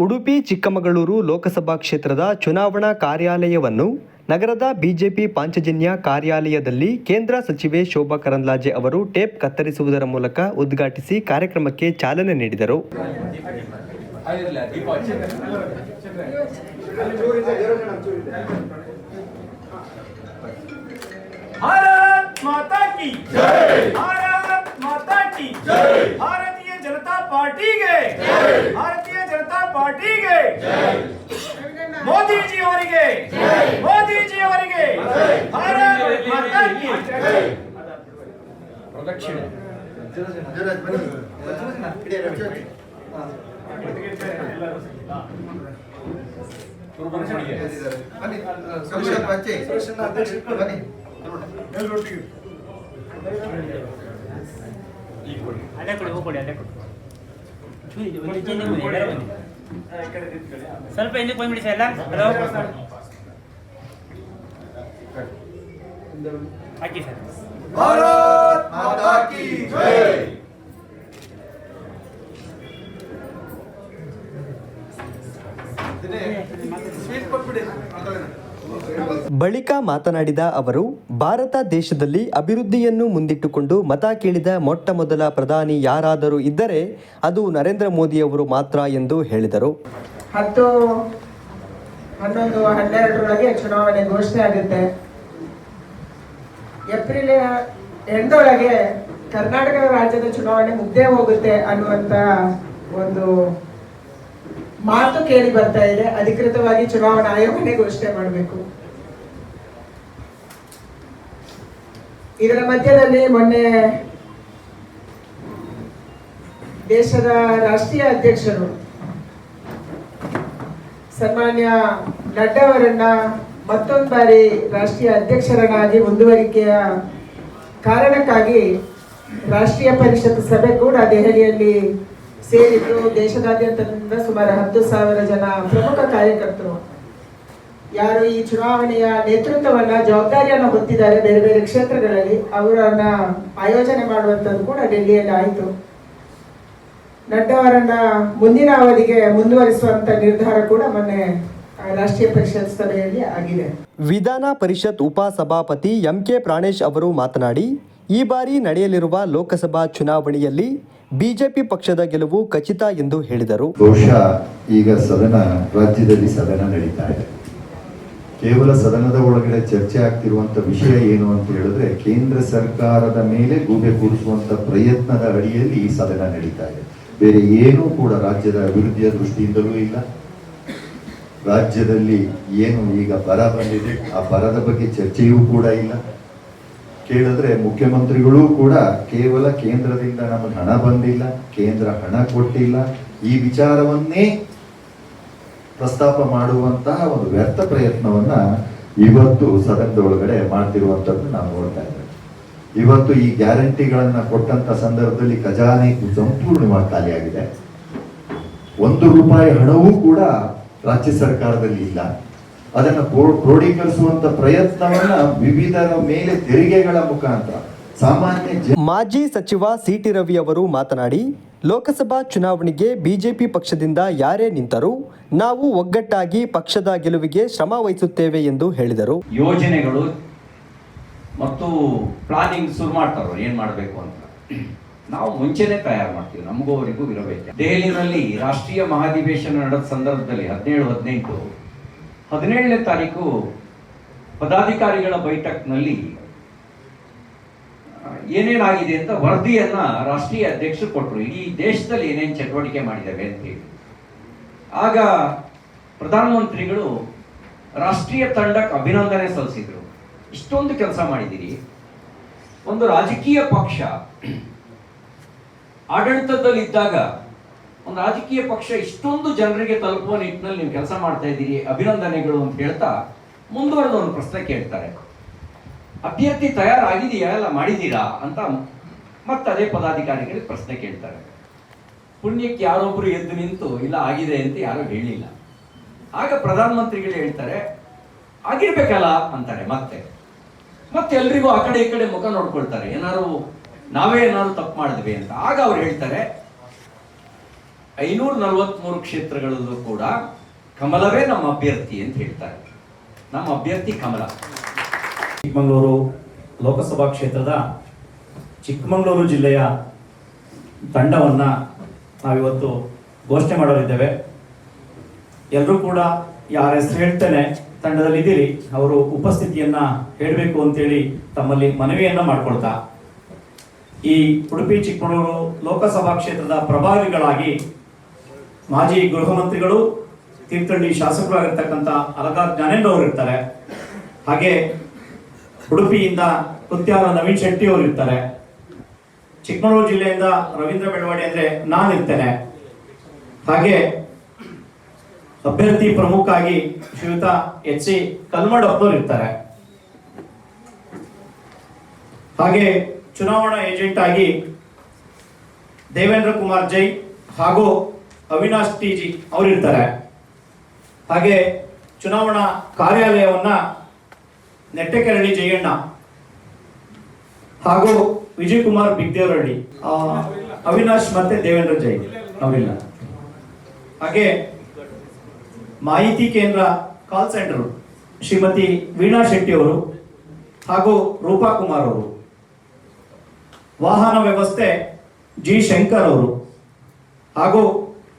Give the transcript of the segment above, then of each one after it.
ಉಡುಪಿ ಚಿಕ್ಕಮಗಳೂರು ಲೋಕಸಭಾ ಕ್ಷೇತ್ರದ ಚುನಾವಣಾ ಕಾರ್ಯಾಲಯವನ್ನು ನಗರದ ಬಿಜೆಪಿ ಪಾಂಚಜನ್ಯ ಕಾರ್ಯಾಲಯದಲ್ಲಿ ಕೇಂದ್ರ ಸಚಿವೆ ಶೋಭಾ ಕರಂದ್ಲಾಜೆ ಅವರು ಟೇಪ್ ಕತ್ತರಿಸುವುದರ ಮೂಲಕ ಉದ್ಘಾಟಿಸಿ ಕಾರ್ಯಕ್ರಮಕ್ಕೆ ಚಾಲನೆ ನೀಡಿದರು. ಭಾರತೀಯ ಜನತಾ ಪಾರ್ಟಿಗೆ ಭಾರತ ಪಾರ್ಟಿಗೆ. ಮೋದಿಜಿ ಅವರಿಗೆ ಮೋದಿಜಿ ಅವರಿಗೆ ಭಾರತ್ ಮಾತಾಕಿ ಪ್ರದಕ್ಷಿಣೆ. ಅಲ್ಲೇ ಕೊಡಿ ಹೋಗಿ ಅಲ್ಲೇ ಕೊಡಿ. ಸ್ವಲ್ಪ ಹಿಂದಕ್ಕೆ ಬಂದ್ಬಿಡಿ ಸರ್ ಎಲ್ಲ? ಹಲೋ ಹಾಕಿ ಸರ್. ಭಾರತ್ ಮಾತಾ ಕಿ ಜೈ! ಸ್ವೀಟ್ ಕೊಟ್ಬಿಡಿ ಬಳಿಕ ಮಾತನಾಡಿದ ಅವರು, ಭಾರತ ದೇಶದಲ್ಲಿ ಅಭಿವೃದ್ಧಿಯನ್ನು ಮುಂದಿಟ್ಟುಕೊಂಡು ಮತ ಕೇಳಿದ ಮೊಟ್ಟ ಮೊದಲ ಪ್ರಧಾನಿ ಯಾರಾದರೂ ಇದ್ದರೆ ಅದು ನರೇಂದ್ರ ಮೋದಿ ಅವರು ಮಾತ್ರ ಎಂದು ಹೇಳಿದರು. ಹತ್ತು ಹನ್ನೊಂದು ಹನ್ನೆರಡರೊಳಗೆ ಚುನಾವಣೆ ಘೋಷಣೆ ಆಗುತ್ತೆ. ಏಪ್ರಿಲ್ ಎಂಟರೊಳಗೆ ಕರ್ನಾಟಕ ರಾಜ್ಯದ ಚುನಾವಣೆ ಮುಗ್ದೇ ಹೋಗುತ್ತೆ ಅನ್ನುವಂತ ಒಂದು ಮಾತು ಕೇಳಿ ಬರ್ತಾ ಇದೆ. ಅಧಿಕೃತವಾಗಿ ಚುನಾವಣಾ ಆಯೋಗನೇ ಘೋಷಣೆ ಮಾಡಬೇಕು. ಇದರ ಮಧ್ಯದಲ್ಲಿ ಮೊನ್ನೆ ದೇಶದ ರಾಷ್ಟ್ರೀಯ ಅಧ್ಯಕ್ಷರು ಸನ್ಮಾನ್ಯ ನಡ್ಡಾ ಅವರನ್ನ ಮತ್ತೊಂದು ಬಾರಿ ರಾಷ್ಟ್ರೀಯ ಅಧ್ಯಕ್ಷರನ್ನಾಗಿ ಮುಂದುವರಿಕೆಯ ಕಾರಣಕ್ಕಾಗಿ ರಾಷ್ಟ್ರೀಯ ಪರಿಷತ್ ಸಭೆ ಕೂಡ ದೆಹಲಿಯಲ್ಲಿ ಸೇರಿದ್ದು ದೇಶದಾದ್ಯಂತದಿಂದ ಸುಮಾರು ಹತ್ತು ಸಾವಿರ ಜನ ಪ್ರಮುಖ ಕಾರ್ಯಕರ್ತರು. ಯಾರು ಈ ಚುನಾವಣೆಯ ನೇತೃತ್ವವನ್ನ ಜವಾಬ್ದಾರಿಯನ್ನು ಹೊತ್ತಿದ್ದಾರೆ ಬೇರೆ ಬೇರೆ ಕ್ಷೇತ್ರಗಳಲ್ಲಿ ಅವರನ್ನ ಆಯೋಜನೆ ಮಾಡುವಂತದ್ದು ಕೂಡ ಡೆಲ್ಲಿಯಲ್ಲಿ ಆಯಿತು. ನಡ್ಡವರನ್ನ ಮುಂದಿನ ಅವಧಿಗೆ ಮುಂದುವರಿಸುವಂತ ನಿರ್ಧಾರ ಕೂಡ ಮೊನ್ನೆ ರಾಷ್ಟ್ರೀಯ ಪರಿಷತ್ ಸಭೆಯಲ್ಲಿ ಆಗಿದೆ. ವಿಧಾನ ಪರಿಷತ್ ಉಪಸಭಾಪತಿ ಎಂಕೆ ಪ್ರಾಣೇಶ್ ಅವರು ಮಾತನಾಡಿ ಈ ಬಾರಿ ನಡೆಯಲಿರುವ ಲೋಕಸಭಾ ಚುನಾವಣೆಯಲ್ಲಿ ಬಿಜೆಪಿ ಪಕ್ಷದ ಗೆಲುವು ಖಚಿತ ಎಂದು ಹೇಳಿದರು. ಬಹುಶಃ ಈಗ ಸದನ ರಾಜ್ಯದಲ್ಲಿ ಸದನ ನಡೀತಾ ಇದೆ. ಕೇವಲ ಸದನದ ಒಳಗಡೆ ಚರ್ಚೆ ಆಗ್ತಿರುವಂತ ವಿಷಯ ಏನು ಅಂತ ಹೇಳಿದ್ರೆ, ಕೇಂದ್ರ ಸರ್ಕಾರದ ಮೇಲೆ ಗೂಬೆ ಕೂರಿಸುವಂತ ಪ್ರಯತ್ನದ ಅಡಿಯಲ್ಲಿ ಈ ಸದನ ನಡೀತಾ ಇದೆ. ಬೇರೆ ಏನೂ ಕೂಡ ರಾಜ್ಯದ ಅಭಿವೃದ್ಧಿಯ ದೃಷ್ಟಿಯಿಂದಲೂ ಇಲ್ಲ. ರಾಜ್ಯದಲ್ಲಿ ಏನು ಈಗ ಬರ ಬಂದಿದೆ, ಆ ಬರದ ಬಗ್ಗೆ ಚರ್ಚೆಯೂ ಕೂಡ ಇಲ್ಲ. ಕೇಳಿದ್ರೆ ಮುಖ್ಯಮಂತ್ರಿಗಳು ಕೂಡ ಕೇವಲ ಕೇಂದ್ರದಿಂದ ನಮಗೆ ಹಣ ಬಂದಿಲ್ಲ, ಕೇಂದ್ರ ಹಣ ಕೊಟ್ಟಿಲ್ಲ. ಈ ವಿಚಾರವನ್ನೇ ಪ್ರಸ್ತಾಪ ಮಾಡುವಂತಹ ಒಂದು ವ್ಯರ್ಥ ಪ್ರಯತ್ನವನ್ನ ಇವತ್ತು ಸದನದ ಒಳಗಡೆ ಮಾಡ್ತಿರುವಂತದ್ದು ನಾವು ನೋಡ್ತಾ ಇದ್ದೇವೆ. ಇವತ್ತು ಈ ಗ್ಯಾರಂಟಿಗಳನ್ನ ಕೊಟ್ಟಂತ ಸಂದರ್ಭದಲ್ಲಿ ಖಜಾನೆ ಸಂಪೂರ್ಣವಾಗಿ ಖಾಲಿಯಾಗಿದೆ. ಒಂದು ರೂಪಾಯಿ ಹಣವೂ ಕೂಡ ರಾಜ್ಯ ಸರ್ಕಾರದಲ್ಲಿ ಇಲ್ಲ. ಅದನ್ನ ಕ್ರೋ- ಕ್ರೋಢೀಕರಿಸುವಂತ ಪ್ರಯತ್ನವನ್ನ ವಿವಿಧ ಮೇಲೆ ತೆರಿಗೆಗಳ ಮುಖಾಂತರ ಸಾಮಾನ್ಯ ಮಾಜಿ ಸಚಿವ ಸಿಟಿ ರವಿ ಅವರು ಮಾತನಾಡಿ, ಲೋಕಸಭಾ ಚುನಾವಣೆಗೆ ಬಿಜೆಪಿ ಪಕ್ಷದಿಂದ ಯಾರೇ ನಿಂತರೂ ನಾವು ಒಗ್ಗಟ್ಟಾಗಿ ಪಕ್ಷದ ಗೆಲುವಿಗೆ ಶ್ರಮ ವಹಿಸುತ್ತೇವೆ ಎಂದು ಹೇಳಿದರು. ಯೋಜನೆಗಳು ಮತ್ತು ಪ್ಲಾನಿಂಗ್ ಶುರು ಮಾಡ್ತಾರೋ, ಏನ್ ಮಾಡಬೇಕು ಅಂತ. ನಾವು ಮುಂಚೆನೆ ತಯಾರು ಮಾಡ್ತೀವಿ ನಮಗೂ ಅವರಿಗೂ ಇರಬೇಕು. ದೆಹಲಿನಲ್ಲಿ ರಾಷ್ಟ್ರೀಯ ಮಹಾಧಿವೇಶನ ನಡೆದ ಸಂದರ್ಭದಲ್ಲಿ ಹದಿನೇಳು, ಹದಿನೆಂಟು, ಹದಿನೇಳನೇ ತಾರೀಕು ಪದಾಧಿಕಾರಿಗಳ ಬೈಠಕ್ನಲ್ಲಿ ಏನೇನಾಗಿದೆ ಅಂತ ವರದಿಯನ್ನ ರಾಷ್ಟ್ರೀಯ ಅಧ್ಯಕ್ಷರು ಕೊಟ್ಟರು. ಇಡೀ ದೇಶದಲ್ಲಿ ಏನೇನು ಚಟುವಟಿಕೆ ಮಾಡಿದ್ದೇವೆ ಅಂತ ಹೇಳಿ. ಆಗ ಪ್ರಧಾನಮಂತ್ರಿಗಳು ರಾಷ್ಟ್ರೀಯ ತಂಡಕ್ಕೆ ಅಭಿನಂದನೆ ಸಲ್ಲಿಸಿದ್ರು. ಇಷ್ಟೊಂದು ಕೆಲಸ ಮಾಡಿದ್ದೀರಿ. ಒಂದು ರಾಜಕೀಯ ಪಕ್ಷ ಆಡಳಿತದಲ್ಲಿ ಇದ್ದಾಗ ಒಂದು ರಾಜಕೀಯ ಪಕ್ಷ ಇಷ್ಟೊಂದು ಜನರಿಗೆ ತಲುಪುವ ನಿಟ್ಟಿನಲ್ಲಿ ನೀವು ಕೆಲಸ ಮಾಡ್ತಾ ಇದ್ದೀರಿ, ಅಭಿನಂದನೆಗಳು ಅಂತ ಹೇಳ್ತಾ ಮುಂದುವರೆದ ಒಂದು ಪ್ರಶ್ನೆ ಕೇಳ್ತಾರೆ. ಅಭ್ಯರ್ಥಿ ತಯಾರಾಗಿದೆಯಾ ಎಲ್ಲ ಮಾಡಿದ್ದೀರಾ ಅಂತ ಮತ್ತದೇ ಪದಾಧಿಕಾರಿಗಳಿಗೆ ಪ್ರಶ್ನೆ ಕೇಳ್ತಾರೆ. ಪುಣ್ಯಕ್ಕೆ ಯಾರೊಬ್ರು ಎದ್ದು ನಿಂತು ಇಲ್ಲ ಆಗಿದೆ ಅಂತ ಯಾರು ಹೇಳಿಲ್ಲ. ಆಗ ಪ್ರಧಾನಮಂತ್ರಿಗಳು ಹೇಳ್ತಾರೆ, ಆಗಿರ್ಬೇಕಲ್ಲ ಅಂತಾರೆ ಮತ್ತೆ. ಮತ್ತೆ ಎಲ್ರಿಗೂ ಆ ಕಡೆ ಈ ಕಡೆ ಮುಖ ನೋಡ್ಕೊಳ್ತಾರೆ. ಏನಾರು ನಾವೇ ಏನಾದ್ರು ತಪ್ಪು ಮಾಡಿದ್ವಿ ಅಂತ. ಆಗ ಅವ್ರು ಹೇಳ್ತಾರೆ, ಐನೂರ ನಲವತ್ಮೂರು ಕ್ಷೇತ್ರಗಳಲ್ಲೂ ಕೂಡ ಕಮಲವೇ ನಮ್ಮ ಅಭ್ಯರ್ಥಿ ಅಂತ ಹೇಳ್ತಾರೆ. ನಮ್ಮ ಅಭ್ಯರ್ಥಿ ಕಮಲ. ಚಿಕ್ಕಮಗಳೂರು ಲೋಕಸಭಾ ಕ್ಷೇತ್ರದ ಚಿಕ್ಕಮಗಳೂರು ಜಿಲ್ಲೆಯ ತಂಡವನ್ನ ನಾವಿವತ್ತು ಘೋಷಣೆ ಮಾಡಲಿದ್ದೇವೆ ಎಲ್ಲರೂ ಕೂಡ ಯಾರ ಹೆಸರು ಹೇಳ್ತೇನೆ, ತಂಡದಲ್ಲಿ ಇದ್ದೀರಿ, ಅವರು ಉಪಸ್ಥಿತಿಯನ್ನ ಹೇಳಬೇಕು ಅಂತೇಳಿ ತಮ್ಮಲ್ಲಿ ಮನವಿಯನ್ನ ಮಾಡ್ಕೊಳ್ತಾ. ಈ ಉಡುಪಿ ಚಿಕ್ಕಮಗಳೂರು ಲೋಕಸಭಾ ಕ್ಷೇತ್ರದ ಪ್ರಭಾವಿಗಳಾಗಿ ಮಾಜಿ ಗೃಹ ಮಂತ್ರಿಗಳು, ತೀರ್ಥಹಳ್ಳಿ ಶಾಸಕರಾಗಿರ್ತಕ್ಕಂಥ ಅಲಗಾ ಜ್ಞಾನೇಂದ್ರ ಅವರು ಇರ್ತಾರೆ. ಹಾಗೆ ಉಡುಪಿಯಿಂದ ಕುತ್ಯಾಲ ನವೀನ್ ಶೆಟ್ಟಿ ಅವರು ಇರ್ತಾರೆ. ಚಿಕ್ಕಮಗಳೂರು ಜಿಲ್ಲೆಯಿಂದ ರವೀಂದ್ರ ಬೆಳವಾಡಿ ಅಂದ್ರೆ ನಾನು ಇರ್ತೇನೆ ಹಾಗೆ ಅಭ್ಯರ್ಥಿ ಪ್ರಮುಖ ಆಗಿ ಶ್ರೀಯುತ ಎಚ್ ಸಿ ಕಲ್ಮಡಪ್ಪನವರು ಇರ್ತಾರೆ. ಹಾಗೆ ಚುನಾವಣಾ ಏಜೆಂಟ್ ಆಗಿ ದೇವೇಂದ್ರ ಕುಮಾರ್ ಜೈ ಹಾಗೂ ಅವಿನಾಶ್ ಟಿ ಜಿ ಅವರು ಇರ್ತಾರೆ ಹಾಗೆ ಚುನಾವಣಾ ಕಾರ್ಯಾಲಯವನ್ನ ನೆಟ್ಟೆಕೆರಳಿ ಜಯಣ್ಣ ಹಾಗೂ ವಿಜಯ್ ಕುಮಾರ್ ಬಿಗ್ದೇವರಳ್ಳಿ ಅವಿನಾಶ್ ಮತ್ತೆ ದೇವೇಂದ್ರ ಜೈ ಅವರಿಲ್ಲ ಹಾಗೆ ಮಾಹಿತಿ ಕೇಂದ್ರ ಕಾಲ್ ಸೆಂಟರ್ ಶ್ರೀಮತಿ ವೀಣಾ ಶೆಟ್ಟಿ ಅವರು ಹಾಗೂ ರೂಪಾ ಕುಮಾರ್ ಅವರು. ವಾಹನ ವ್ಯವಸ್ಥೆ ಜಿ ಶಂಕರ್ ಅವರು ಹಾಗೂ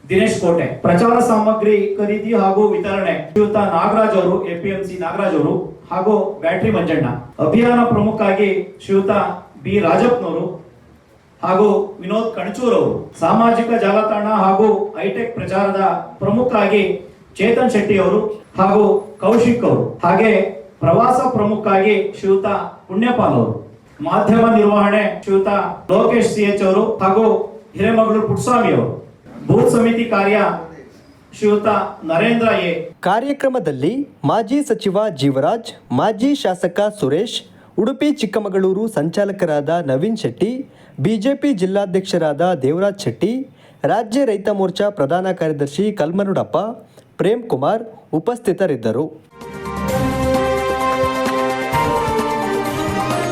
ದಿನೇಶ್ ಕೋಟೆ. ಪ್ರಚಾರ ಸಾಮಗ್ರಿ ಖರೀದಿ ಹಾಗೂ ವಿತರಣೆ, ಶ್ರೀಯುತ ನಾಗರಾಜ್ ಅವರು ಎಪಿಎಂಸಿ ನಾಗರಾಜ್ ಅವರು ಹಾಗೂ ಬ್ಯಾಟ್ರಿ ಮಂಜಣ್ಣ. ಅಭಿಯಾನ ಪ್ರಮುಖ ಆಗಿ ಶ್ರೀಯುತ ಬಿ. ರಾಜಪ್ಪನವರು ಹಾಗೂ ವಿನೋದ್ ಕಣಚೂರ್ ಅವರು ಸಾಮಾಜಿಕ ಜಾಲತಾಣ ಹಾಗೂ ಹೈಟೆಕ್ ಪ್ರಚಾರದ ಪ್ರಮುಖ ಆಗಿ ಚೇತನ್ ಶೆಟ್ಟಿ ಅವರು ಹಾಗೂ ಕೌಶಿಕ್ ಅವರು, ಹಾಗೆ ಪ್ರವಾಸ ಪ್ರಮುಖ ಆಗಿ ಶ್ರೀಯುತ ಪುಣ್ಯಪಾಲ್ ಅವರು. ಮಾಧ್ಯಮ ನಿರ್ವಹಣೆ ಶ್ರೀಯುತ ಲೋಕೇಶ್ ಸಿ ಎಚ್ ಅವರು ಹಾಗೂ ಹಿರೇಮಗಳೂರು ಪುಟ್ಸ್ವಾಮಿ ಅವರು. ಬೂತ್ ಸಮಿತಿ ಕಾರ್ಯ ಶ್ರೀಯುತ ನರೇಂದ್ರ ಎ. ಕಾರ್ಯಕ್ರಮದಲ್ಲಿ ಮಾಜಿ ಸಚಿವ ಜೀವರಾಜ್, ಮಾಜಿ ಶಾಸಕ ಸುರೇಶ್ ಉಡುಪಿ ಚಿಕ್ಕಮಗಳೂರು ಸಂಚಾಲಕರಾದ ನವೀನ್ ಶೆಟ್ಟಿ, ಬಿಜೆಪಿ ಜಿಲ್ಲಾಧ್ಯಕ್ಷರಾದ ದೇವರಾಜ್ ಶೆಟ್ಟಿ, ರಾಜ್ಯ ರೈತ ಮೋರ್ಚಾ ಪ್ರಧಾನ ಕಾರ್ಯದರ್ಶಿ ಕಲ್ಮನುಡಪ್ಪ ಪ್ರೇಮ್ ಕುಮಾರ್ ಉಪಸ್ಥಿತರಿದ್ದರು.